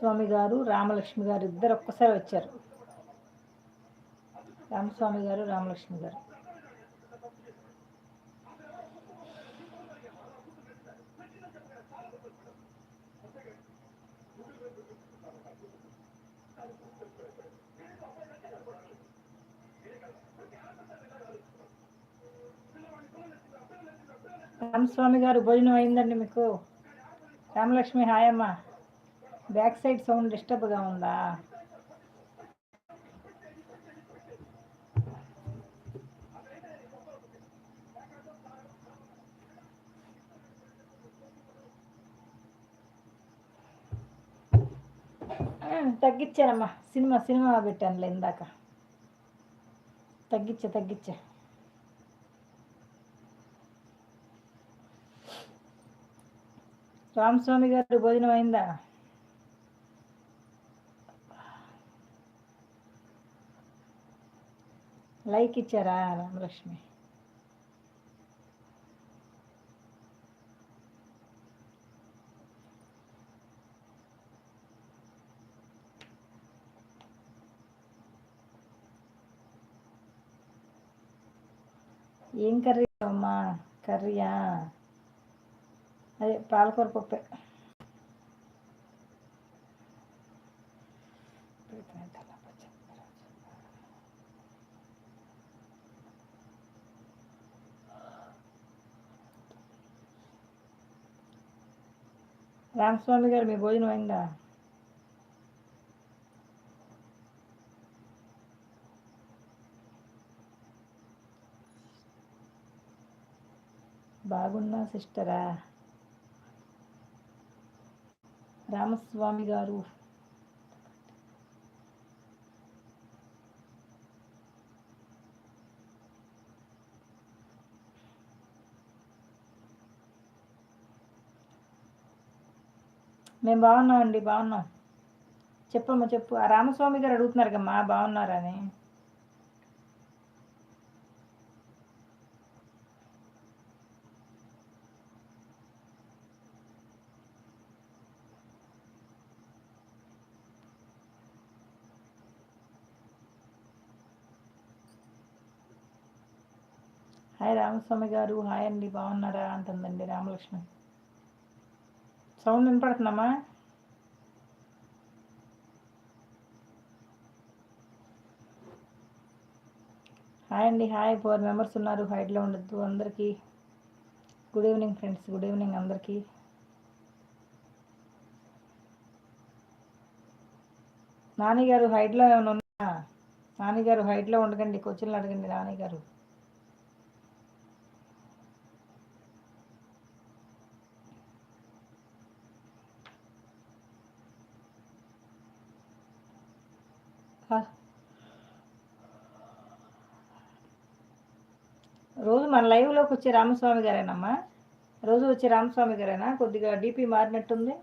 రామస్వామి గారు రామలక్ష్మి గారు ఇద్దరు ఒక్కసారి వచ్చారు. రామస్వామి గారు రామలక్ష్మి గారు. రామస్వామి గారు భోజనం అయిందండి మీకు? రామలక్ష్మి హాయమ్మ బ్యాక్ సైడ్ సౌండ్ డిస్టర్బ్గా ఉందా? తగ్గించానమ్మా. సినిమా సినిమా పెట్టానులే ఇందాక. తగ్గించా తగ్గించా. రామస్వామి గారు భోజనం అయిందా? లైక్ ఇచ్చారా రామలక్ష్మి? ఏం కర్రీ అమ్మా? కర్రీయా? అదే పాలకూర పప్పే. రామస్వామి గారు మీ భోజనం అయిందా? బాగున్నా సిస్టరా? రామస్వామి గారు మేము బాగున్నామండి బాగున్నాం. చెప్పమ్మా చెప్పు. ఆ రామస్వామి గారు అడుగుతున్నారు కమ్మా బాగున్నారని హాయ్ రామస్వామి గారు హాయ్ అండి బాగున్నారా? అంటుందండి రామలక్ష్మి. సౌండ్ వినపడుతుందమ్మా? హాయ్ అండి హాయ్. ఫోర్ మెంబర్స్ ఉన్నారు హైట్లో ఉండొద్దు అందరికీ. Good evening friends good evening అందరికీ. నాని గారు హైట్లో ఏమైనా ఉన్నా నాని గారు హైట్లో ఉండకండి క్వశ్చన్లు అడగండి నాని గారు ఆ. రోజు మన లైవ్లోకి వచ్చే రామస్వామి గారేనమ్మా? రోజు వచ్చే రామస్వామి గారేనా? కొద్దిగా డీపీ మారినట్టుంది.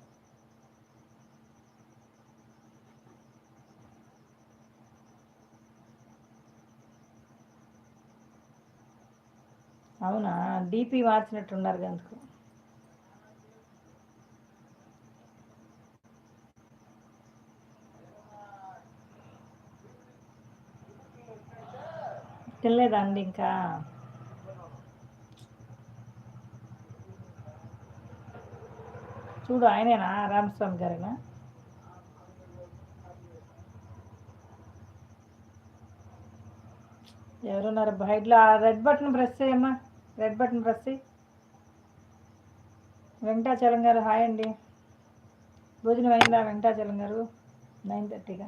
అవునా? డీపీ మార్చినట్టున్నారు అందుకు. తినలేదా అండి ఇంకా? చూడు ఆయనేనా? రామస్వామి గారేనా? ఎవరున్నారు? బయటలో ఆ రెడ్ బటన్ ప్రెస్ చేయమ్మా రెడ్ బటన్ ప్రెస్ చేయి. వెంకటాచలం గారు హాయ్ అండి. భోజనం అయిందా వెంకటాచలం గారు? నైన్ థర్టీగా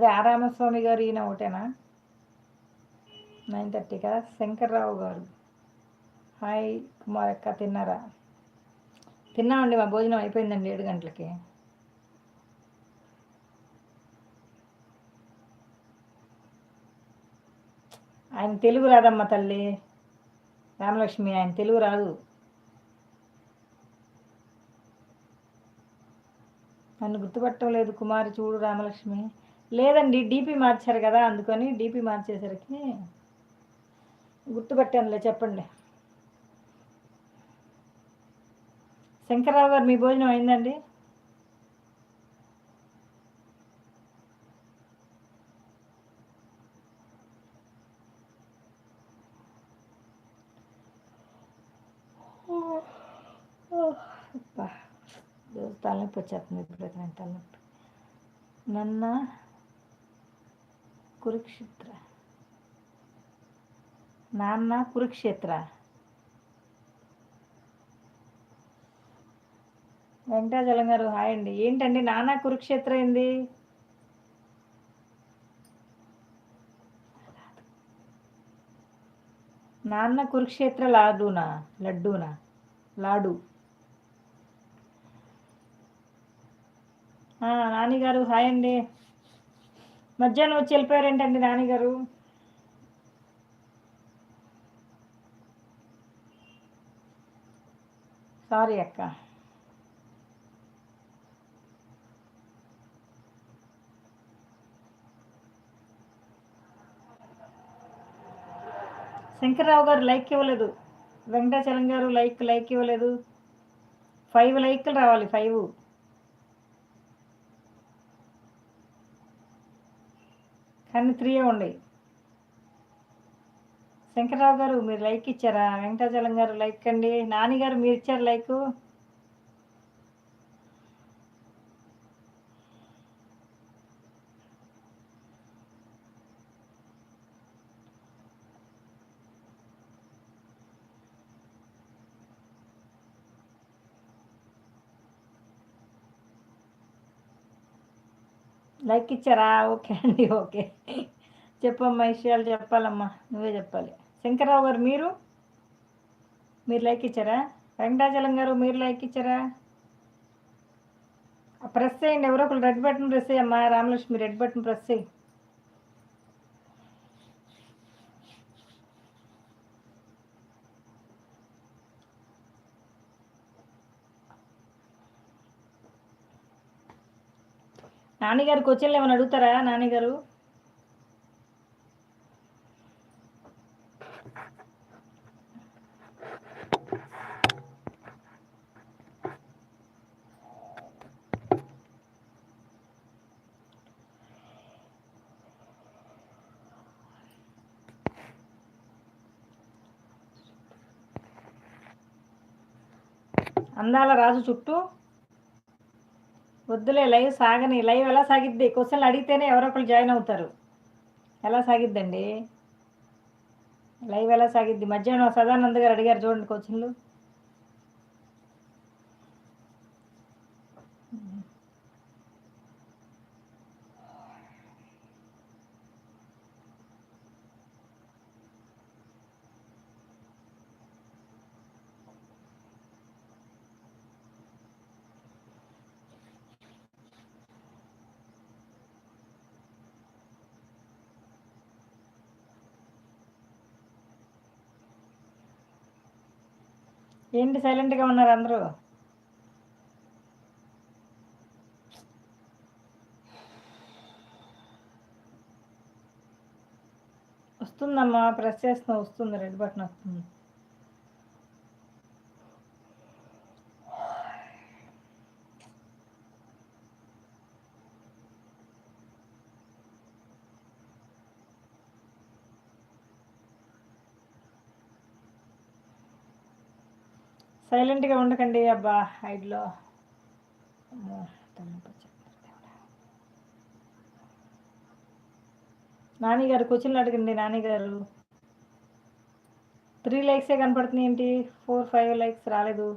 అదే ఆరామస్వామి గారు ఈయన ఒకటేనా? నైన్ థర్టీకా శంకర్రావు గారు. హాయ్ కుమార్ అక్క తిన్నారా? తిన్నామండి మా భోజనం అయిపోయిందండి ఏడు గంటలకి. ఆయన తెలుగు రాదమ్మ తల్లి. రామలక్ష్మి ఆయన తెలుగు రాదు. నన్ను గుర్తుపట్టడం లేదు కుమారి చూడు రామలక్ష్మి. లేదండి డీపీ మార్చారు కదా అందుకని డీపీ మార్చేసరికి గుర్తుపట్టానులే చెప్పండి. శంకరరావు గారు మీ భోజనం అయిందండి? అబ్బా. తలనొప్పి వచ్చేస్తుంది ఇప్పుడు నేను తలనొప్పి. నన్న? కురుక్షేత్ర. నాన్న కురుక్షేత్ర. వెంకటాచలం గారు హాయ్ అండి. ఏంటండి నానా కురుక్షేత్ర ఏంది? నాన్న కురుక్షేత్ర లాడూనా? లడ్డూనా? లాడు. ఆ, నానిగారు హాయ్ అండి. మధ్యాహ్నం వచ్చి వెళ్ళిపోయారేంటండి నానిగారు సారీ అక్క. శంకర్రావు గారు లైక్ ఇవ్వలేదు. వెంకటాచలం గారు లైక్ లైక్ ఇవ్వలేదు. ఫైవ్ లైక్లు రావాలి ఫైవ్. కానీ త్రీ ఉన్నాయి. శంకర్రావు గారు మీరు లైక్ ఇచ్చారా? వెంకటాచలం గారు లైక్ అండి. నాని గారు మీరు ఇచ్చారు లైక్ ఇచ్చారా? ఓకే అండి ఓకే. చెప్పమ్మా విషయాలు చెప్పాలమ్మా. నువ్వే చెప్పాలి. శంకర్రావు గారు మీరు? మీరు లైక్ ఇచ్చారా? వెంకటాచలం గారు మీరు లైక్ ఇచ్చారా? ప్రెస్ చేయండి ఎవరో ఒకరు రెడ్ బటన్ ప్రెస్ చేయమ్మా రామలక్ష్మి రెడ్ బటన్ ప్రెస్ చేయి. నాన్నగారు క్వశ్చన్లు ఏమైనా అడుగుతారా నాన్నగారు? అందాల రాజు చుట్టూ వద్దులే లైవ్ సాగని లైవ్ ఎలా సాగిద్ది? క్వశ్చన్లు అడిగితేనే ఎవరో ఒకరు జాయిన్ అవుతారు. ఎలా సాగిద్దండి? లైవ్ ఎలా సాగిద్ది? మధ్యాహ్నం సదానంద్ గారు అడిగారు చూడండి క్వశ్చన్లు. ఏంటి సైలెంట్గా ఉన్నారు అందరూ? వస్తుందమ్మా ప్రెస్ చేస్తున్నా వస్తుంది రెడ్ బటన్ వస్తుంది. సైలెంట్గా ఉండకండి అబ్బా హైడ్లో. నాని గారు క్వశ్చన్లు అడగండి నాని గారు త్రీ లైక్సే కనపడుతుంది ఏంటి? ఫోర్ ఫైవ్ లైక్స్ రాలేదు.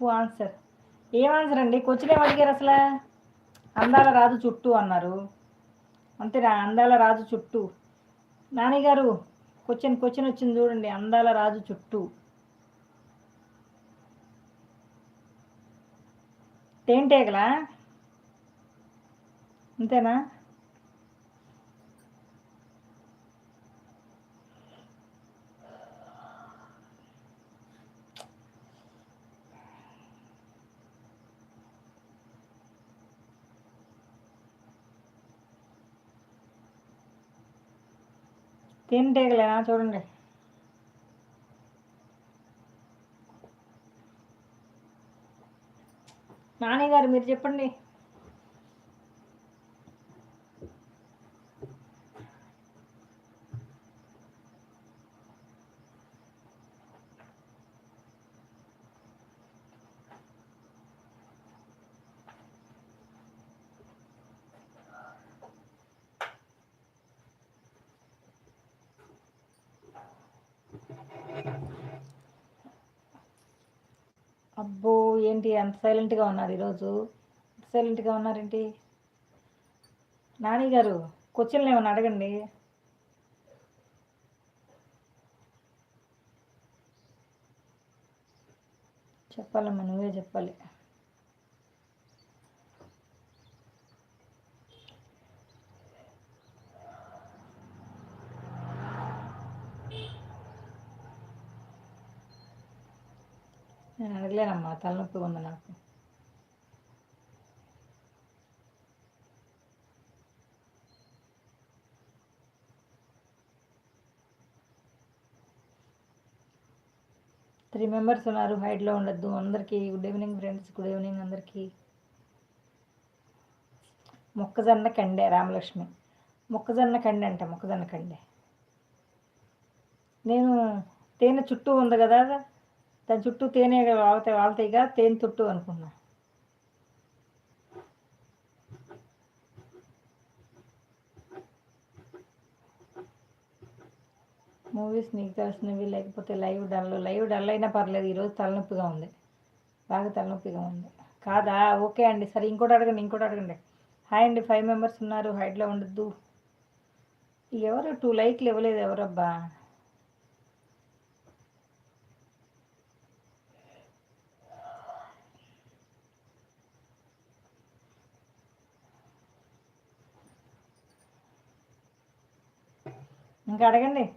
తప్పు ఆన్సర్ ఏం ఆన్సర్ అండి? క్వశ్చన్ ఏం అడిగారు అసలు. అందాల రాజు చుట్టూ అన్నారు. అంతేనా అందాల రాజు చుట్టూ. నాన్నగారు క్వశ్చన్ క్వశ్చన్ వచ్చింది చూడండి. అందాల రాజు చుట్టూ. తేంటేగలా అంతేనా? తేనెటీగలేనా చూడండి. నాని గారు మీరు చెప్పండి అబ్బో ఏంటి? అంత సైలెంట్గా ఉన్నారు ఈరోజు. సైలెంట్గా ఉన్నారేంటి? నాని గారు క్వశ్చన్లు ఏమైనా అడగండి. చెప్పాలమ్మా నువ్వే చెప్పాలి. నేను తలనొప్పి ఉంది నాకు. త్రీ మెంబర్స్ ఉన్నారు హైట్లో ఉండొద్దు. అందరికీ good evening friends good evening అందరికీ. మొక్కజొన్న కండే రామలక్ష్మి. మొక్కజొన్న కండి అంట మొక్కజొన్న కండే. నేను తేనె చుట్టూ ఉంది కదా దాని చుట్టూ తేనె వాళ్తాయి వాళ్తాయిగా తేనె చుట్టూ అనుకున్నా. మూవీస్ నీకు తెలిసినవి లేకపోతే లైవ్ డల్ లైవ్ డల్ అయినా పర్లేదు ఈరోజు తలనొప్పిగా ఉంది. బాగా తలనొప్పిగా ఉంది. కాదా? ఓకే అండి. సరే ఇంకోటి అడగండి ఇంకోటి అడగండి. హాయ్ అండి ఫైవ్ మెంబర్స్ ఉన్నారు హైట్లో ఉండద్దు. ఎవరు? టూ లైక్లు ఇవ్వలేదు ఎవరబ్బా? ఇంకా అడగండి.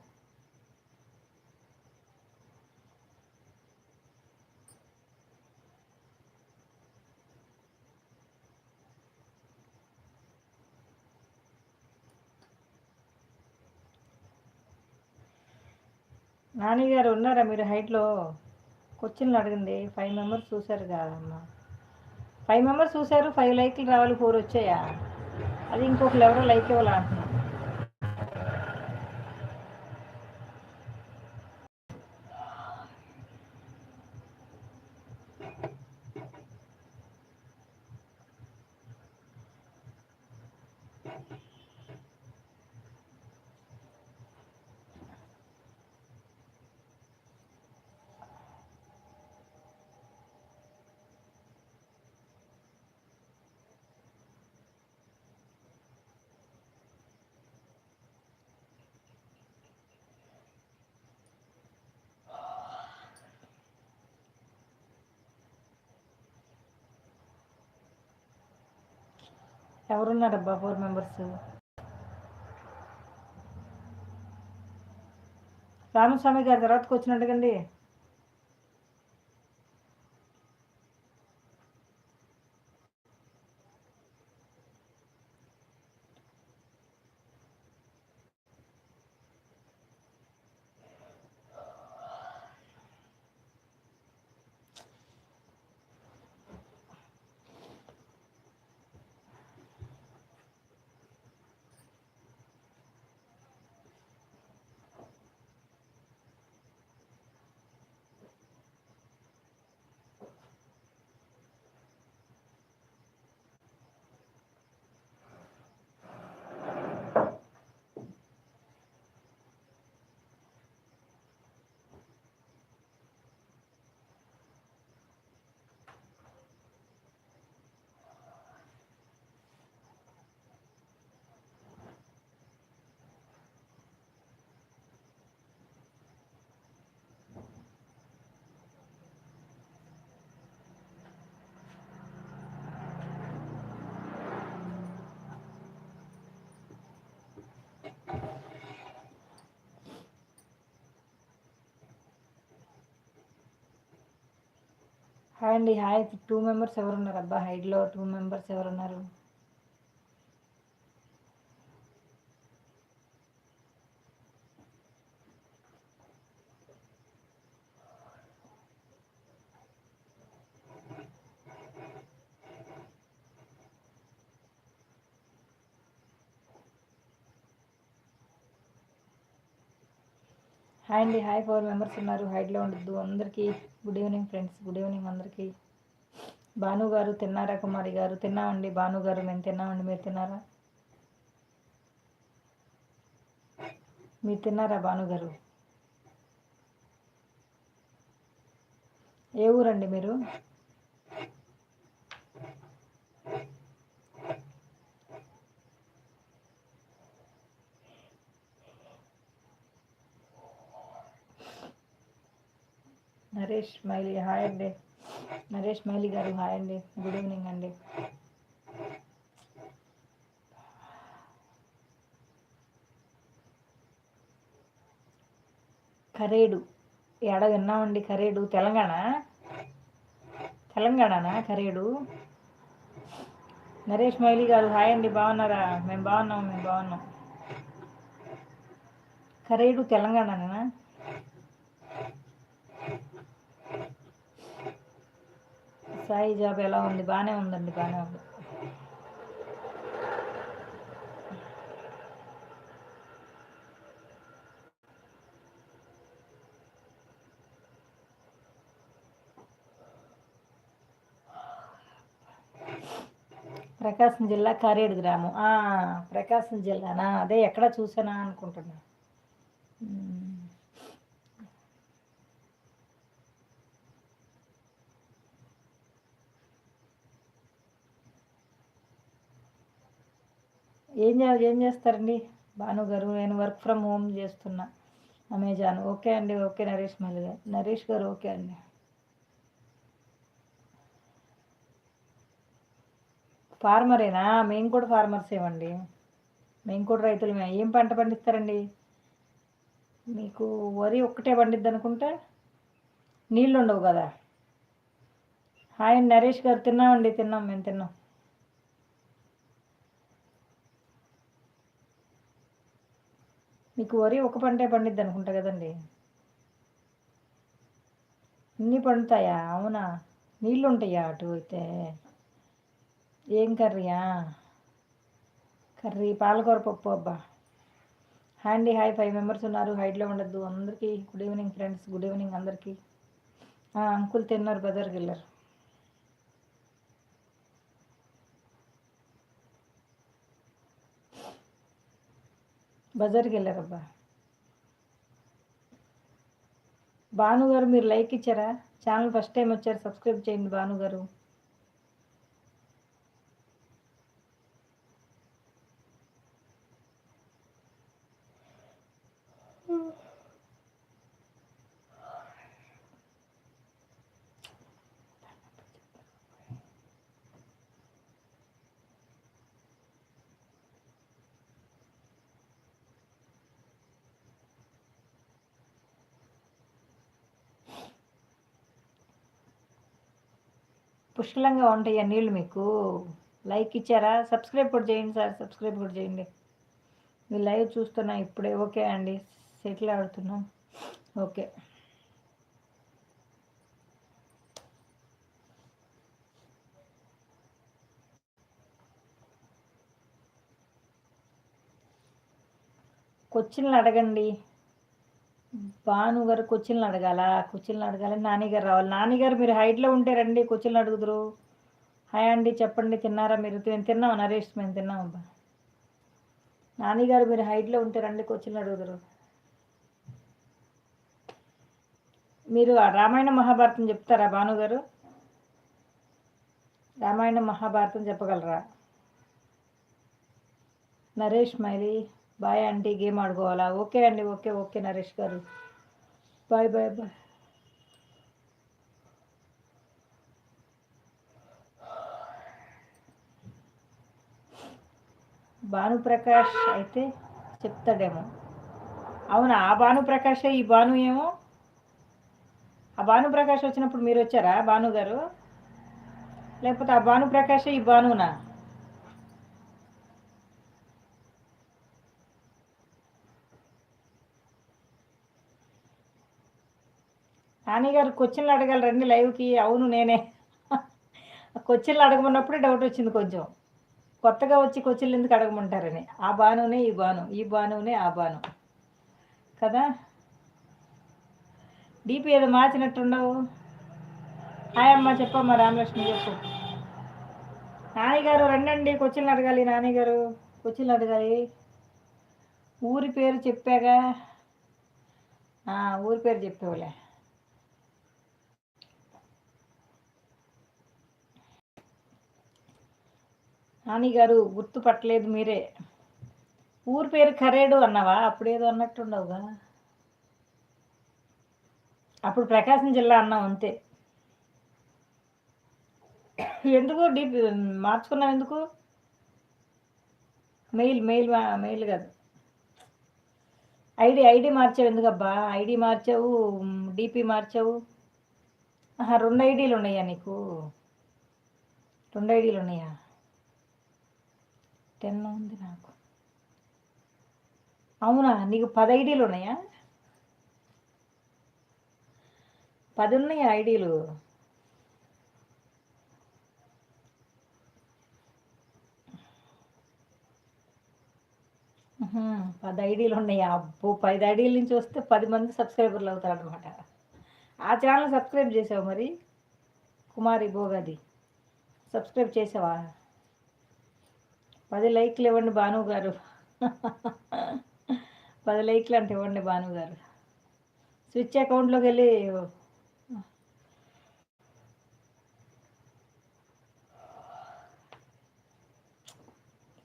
నాని గారు ఉన్నారా? మీరు హైట్లో క్వశ్చన్లు అడగండి. ఫైవ్ మెంబర్స్ చూసారు కాదమ్మా. ఫైవ్ మెంబర్స్ చూసారు ఫైవ్ లైక్లు రావాలి ఫోర్ వచ్చాయా? అది ఇంకొకరు ఎవరో లైక్ ఇవ్వాలా ఎవరున్నారబ్బా ఫోర్ మెంబర్స్? రామస్వామి గారి తర్వాతకు వచ్చినట్టుగండి హాయ్ అండి. హాయ్. టూ మెంబర్స్ ఎవరున్నారు? అబ్బా హైడ్లో టూ మెంబర్స్ ఎవరున్నారు? హాయ్ అండి హాయ్ ఫోర్ మెంబర్స్ ఉన్నారు హైడ్లో ఉండద్దు. అందరికీ good evening friends good evening అందరికీ. భాను గారు తిన్నారా కుమారి గారు? తిన్నామండి భాను గారు మేము తిన్నామండి. మీరు తిన్నారా? మీరు తిన్నారా భాను గారు? ఏ ఊరండి మీరు? నరేష్ మైలీ హాయ్ అండి. నరేష్ మైలీ గారు హాయ్ అండి. గుడ్ ఈవినింగ్ అండి. కరేడు. ఎడ విన్నామండి కరేడు? తెలంగాణ? తెలంగాణనా కరేడు? నరేష్ మైలీ గారు హాయ్ అండి. బాగున్నారా? మేము బాగున్నాం మేము బాగున్నాం. కరేడు తెలంగాణనా సాయి జాబ్ ఎలా ఉంది? బాగానే ఉందండి బాగానే ఉంది. ప్రకాశం జిల్లా కారేడు గ్రామం. ప్రకాశం జిల్లానా? అదే ఎక్కడ చూసానా అనుకుంటున్నా. ఏం ఏం చేస్తారండి? భాను గారు నేను వర్క్ ఫ్రమ్ హోమ్ చేస్తున్నా. అమెజాన్. ఓకే అండి ఓకే నరేష్ మల్లి గారు. నరేష్ గారు ఓకే అండి. ఫార్మరేనా? మేము కూడా ఫార్మర్స్ ఏమండి. మేము కూడా రైతులమే. ఏం పంట పండిస్తారండి? మీకు వరి ఒక్కటే పండిద్ది అనుకుంటే నీళ్ళు ఉండవు కదా. హాయ్ నరేష్ గారు. తిన్నామండి తిన్నాం మేము తిన్నాం. మీకు వరి ఒక పంటే పండిద్ది అనుకుంటా కదండి. ఇన్ని పండుతాయా? అవునా? నీళ్ళు ఉంటాయా అటు అయితే? ఏం కర్రీయా? కర్రీ పాలకూర పప్పు అబ్బా. Handy hi. ఫైవ్ మెంబర్స్ ఉన్నారు. హైట్లో ఉండద్దు. అందరికీ good evening friends. Good evening అందరికీ. అంకుల్ తిన్నారు బజార్కి వెళ్ళారు. బజార్కి వెళ్ళారబ్బా. భానుగారు మీరు లైక్ ఇచ్చారా? ఛానల్ ఫస్ట్ టైం వచ్చారు సబ్స్క్రైబ్ చేయండి భానుగారు. పుష్కలంగా ఉంటాయి ఆ నీళ్ళు మీకు. లైక్ ఇచ్చారా? సబ్స్క్రైబ్ కూడా చేయండి సార్. సబ్స్క్రైబ్ కూడా చేయండి. మీ లైవ్ చూస్తున్నా ఇప్పుడే. ఓకే అండి. సెటిల్ ఆడుతున్నాం ఓకే క్వశ్చన్లు అడగండి. భాను గారు క్వశ్చన్లు అడగాల? క్వశ్చన్లు అడగాలి. నాన్నగారు రావాలి. నాన్నగారు మీరు హైట్లో ఉంటే రండి క్వశ్చన్లు అడుగుదురు. హాయ్ అండి చెప్పండి. తిన్నారా మీరు? మేము తిన్నాం నరేష్? మేము తిన్నాం అబ్బా నాన్నగారు మీరు హైట్లో ఉంటే రండి క్వశ్చన్లు అడుగుదురు. మీరు రామాయణ మహాభారతం చెప్తారా భాను గారు? రామాయణ మహాభారతం చెప్పగలరా? Naresh Milley bye aunty game ఆడుకోవాలా? ఓకే అండి ఓకే ఓకే నరేష్ గారు. Bye bye bye. భానుప్రకాష్ అయితే చెప్తాడేమో. అవునా ఆ భానుప్రకాషే ఈ భాను ఏమో? ఆ భానుప్రకాష్ వచ్చినప్పుడు మీరు వచ్చారా భాను గారు లేకపోతే ఆ భానుప్రకాషే ఈ భానునా? గారు క్వశ్చన్లు అడగలరండి లైవ్కి. అవును నేనే. క్వశ్చన్లు అడగమన్నప్పుడే డౌట్ వచ్చింది కొంచెం. కొత్తగా వచ్చి క్వశ్చన్లు ఎందుకు అడగమంటారని. ఆ బానునే ఈ బాను ఈ బానునే ఆ బాను కదా? డీపీ ఏదో మార్చినట్టుండవు హాయ్ అమ్మ చెప్పమ్మా. రామలక్ష్మి చెప్పు. నాన్నగారు రండండి. క్వశ్చన్లు అడగాలి నాన్నగారు క్వశ్చన్లు అడగాలి. ఊరి పేరు చెప్పాగా? ఊరి పేరు చెప్పేవాళ్ళే. నానిగారు గుర్తుపట్టలేదు మీరే. ఊరి పేరు ఖరేడు అన్నావా? అప్పుడేదో అన్నట్టుండవుగా. అప్పుడు ప్రకాశం జిల్లా అన్నావు అంతే. ఎందుకు డీప్ మార్చుకున్నావు ఎందుకు? మెయిల్ మెయిల్ మెయిల్ కాదు. ఐడి ఐడి మార్చావు ఎందుకబ్బా? ఐడి మార్చావు డిపి మార్చావు. రెండు ఐడీలు ఉన్నాయా నీకు? రెండు ఐడీలు ఉన్నాయా టెన్ ఉంది నాకు. అవునా? నీకు పది ఐడీలు ఉన్నాయా? పది ఉన్నాయా ఐడీలు పది ఐడీలు ఉన్నాయా? అబ్బో పది ఐడీల నుంచి వస్తే పది మంది సబ్స్క్రైబర్లు అవుతారు అనమాట ఆ ఛానల్ సబ్స్క్రైబ్ చేసావు మరి? కుమారి భోగాది. సబ్స్క్రైబ్ చేసావా? పది లైక్లు ఇవ్వండి భాను గారు. పది లైక్లు అంటే ఇవ్వండి భాను గారు. స్విచ్ అకౌంట్లోకి వెళ్ళి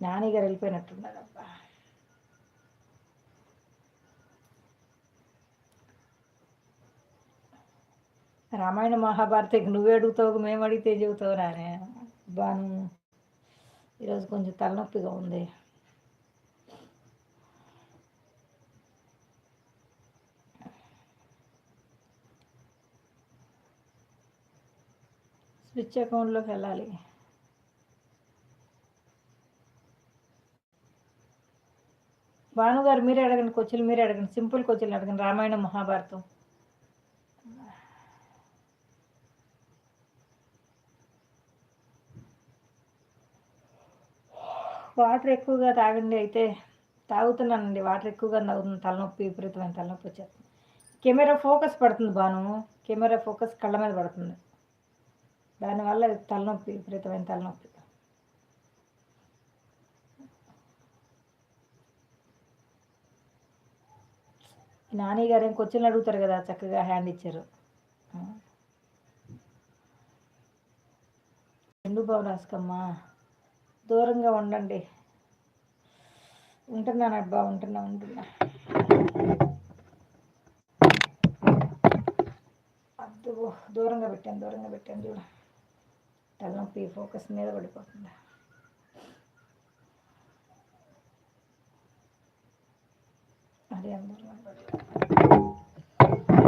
నాని గారు వెళ్ళిపోయినట్టున్నారు అబ్బా రామాయణ మహాభారత నువ్వే అడుగుతావు మేము అడిగితే చెబుతావు రానే? బాను ఈరోజు కొంచెం తలనొప్పిగా ఉంది. స్విచ్ అకౌంట్లోకి వెళ్ళాలి. భానుగారు మీరే అడగండి కొచ్చులు మీరే అడగండి సింపుల్ కొచ్చులు అడగండి రామాయణం మహాభారతం. వాటర్ ఎక్కువగా తాగండి అయితే తాగుతున్నానండి. వాటర్ ఎక్కువగా తాగుతుంది తలనొప్పి విపరీతమైన తలనొప్పి వచ్చేస్తుంది. కెమెరా ఫోకస్ పడుతుంది బాను కెమెరా ఫోకస్ కళ్ళ మీద పడుతుంది. దానివల్ల తలనొప్పి విపరీతమైన తలనొప్పి. నాని గారు ఏం క్వశ్చన్లు అడుగుతారు కదా చక్కగా హ్యాండ్ ఇచ్చారు. ఎందు బాబు రాసుకమ్మా? దూరంగా ఉండండి. ఉంటున్నాను అబ్బా ఉంటున్నా ఉంటున్నా. అద్దు దూరంగా పెట్టాను దూరంగా పెట్టాను చూడ. తలనొప్పి ఫోకస్ మీద పడిపోతుంది. అదే అందరూ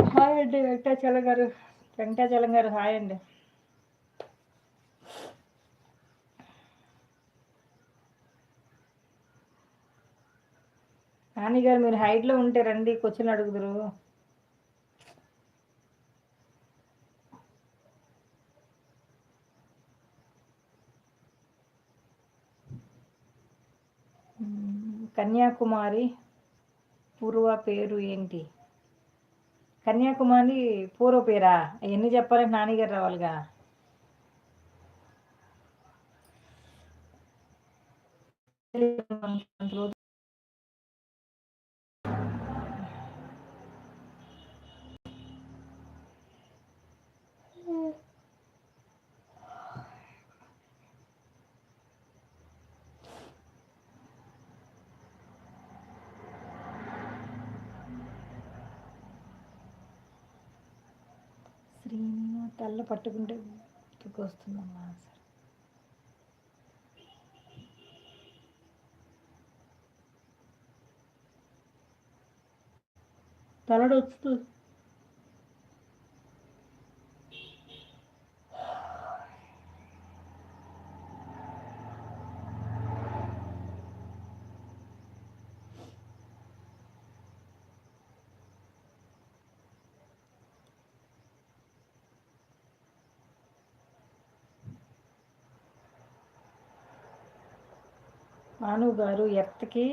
హాయ్ అండి వెంకటాచలం గారు. వెంకటాచలం గారు హాయ్ అండి. నాని గారు మీరు హైట్లో ఉంటే రండి క్వశ్చన్ అడుగుదురు. కన్యాకుమారి పూర్వ పేరు ఏంటి? కన్యాకుమారి పూర్వ పేరా? ఎన్ని చెప్పాలంటే నాన్నగారు రావాలిగా అంత రోజు శ్రీని తల్ల పట్టుకుంటే వస్తుందమ్మా సరే తలడు వస్తుంది భాను గారు ఎర్త్కి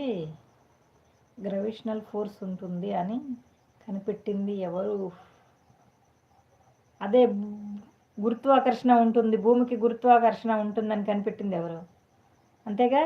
గ్రవిషనల్ ఫోర్స్ ఉంటుంది అని కనిపెట్టింది ఎవరు? అదే గురుత్వాకర్షణ ఉంటుంది భూమికి గురుత్వాకర్షణ ఉంటుందని కనిపెట్టింది ఎవరు? అంతేగా?